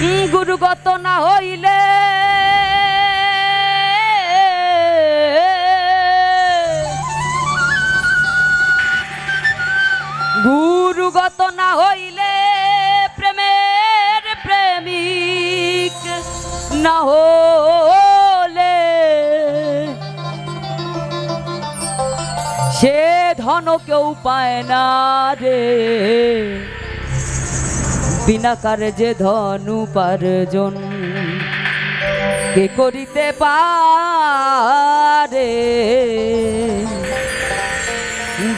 গুরুগত না হইলে। গুরুগত না হইলে প্রেমের প্রেমিক না হলে। সে ধন কেউ পায় না রে। বিনা কার্যে ধনু পারজন কে করিতে পারে?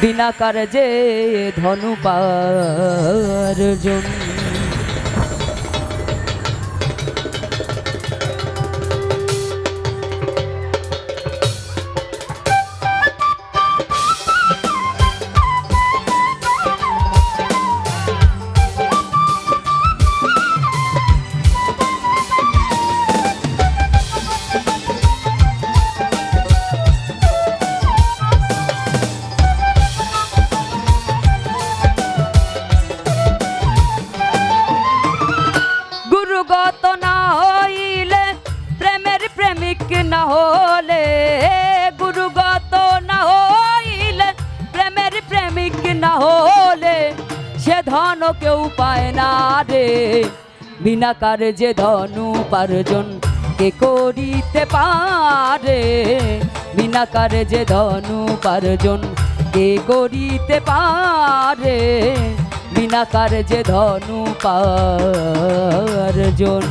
বিনা কার্যে ধনু পারজন। ধন কেউ পায় না রে। বিনা কার্যে ধন উপার্জন কে করিতে পারে? বিনা কার্যে ধন উপার্জন কে করিতে পারে? বিনা কার্যে ধন পারজন।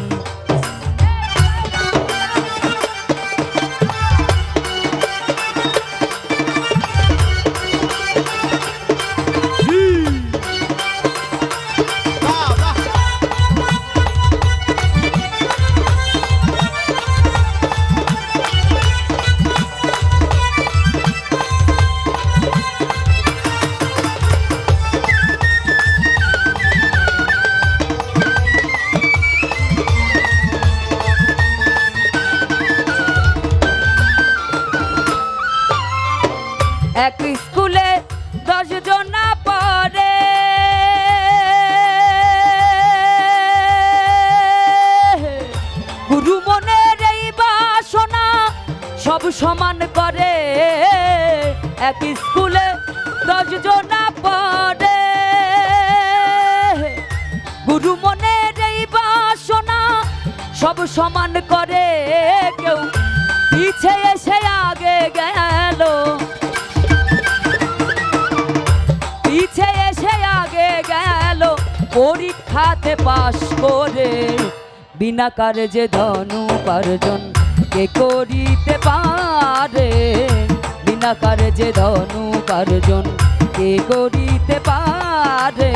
এক স্কুলে দশ জনা পড়ে। গুরু মনের এই বাসনা সব সমান করে। এক স্কুলে দশ জনা পড়ে। গুরু মনের এই বাসনা সব সমান করে। কেউ পিছে এসে আগে গেল। পরীক্ষাতে পাশ করে, বিনা কার্যে ধনু উপার্জন কে করিতে পারে। বিনা কার্যে ধন উপার্জন কে করিতে পারে।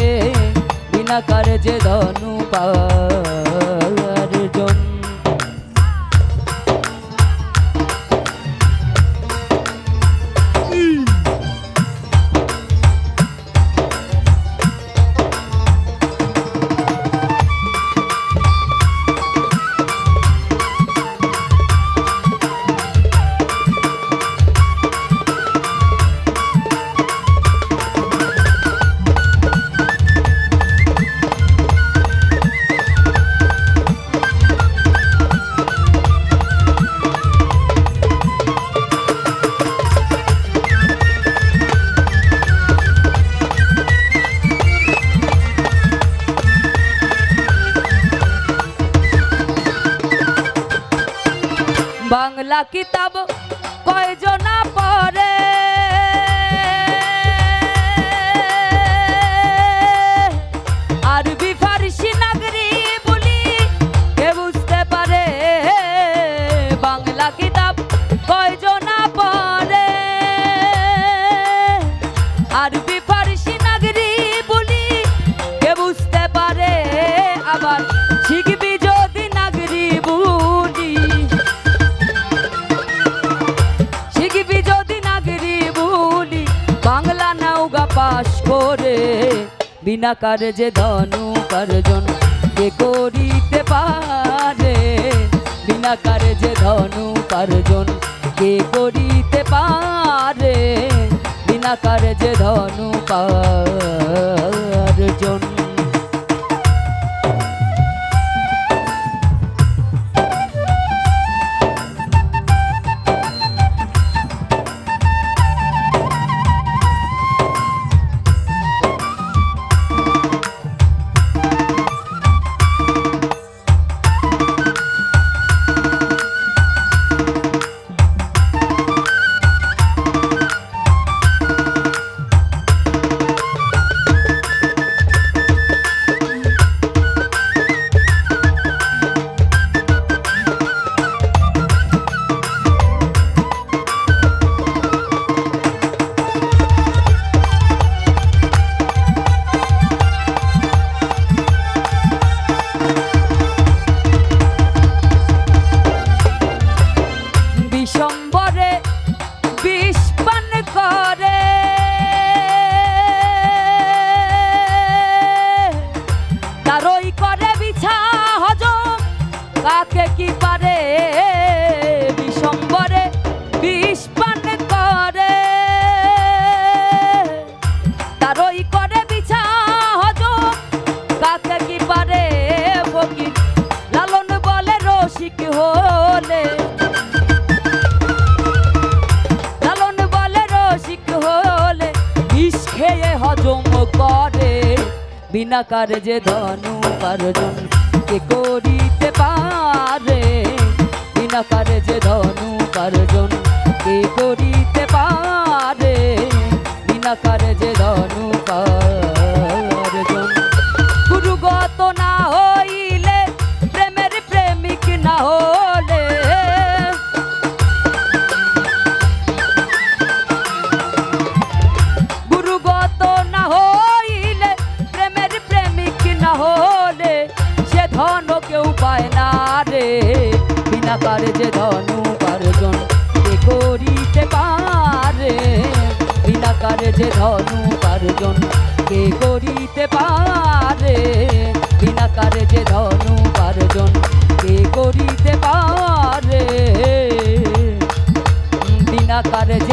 বিনা কার্যে ধনু পারজন বাংলা কিতাব পাশ করে, বিনা কার্যে ধনু পারজন কে করিতে পারে? বিনা কার্যে ধনু পারজন কে করিতে পারে? বিনা কার্যে পরে বিষ পান করে। তারই করে বিছা হজম কাকে কি পারে? বিনা কার্যে ধনু পারজন কে করিতে পারে? বিনা কার্যে ধনু পারজন কে করিতে ধনু পার্জন কে করিতে পারে বিনা কারে যে ধনু পার্জন কে করিতে পারে বিনা কারে যে ধনু পার্জন কে করিতে পারে বিনা কারে যে ধনু পা